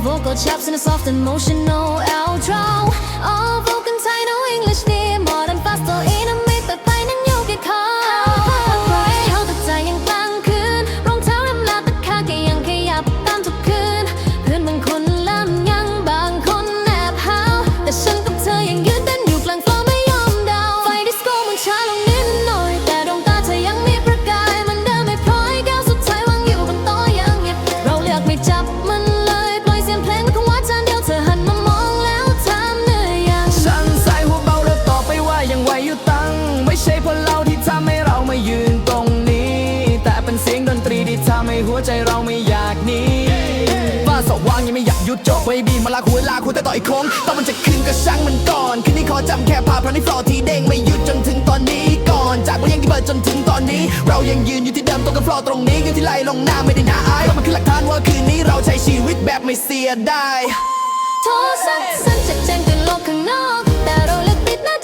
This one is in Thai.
vocal chops and a soft emotional outro. Over หัวใจเราไม่อยากหนีฟ้าสว่างยังไม่อยากหยุดจบไว้บีมาลากหัวลากหัวแต่ต่อยโค้งต้องมันจะคืนก็ช่างมันก่อนคืนนี้ขอจำแค่ภาพพระในฟลอที่เด้งไม่หยุดจนถึงตอนนี้ก่อน จากวันยังที่เปิดจนถึงตอนนี้ เรายังยืนอยู่ที่เดิมตรงกับฟลอตรงนี้เงินที่ไหลลงหน้าไม่ได้น่าอายเพราะมันคือหลักฐานว่าคืนนี้เราใช้ชีวิตแบบไม่เสียดายโทรศัพท์สั่นจากแจ้งเตือนโลกข้างนอกแต่เราเลือกติดนัด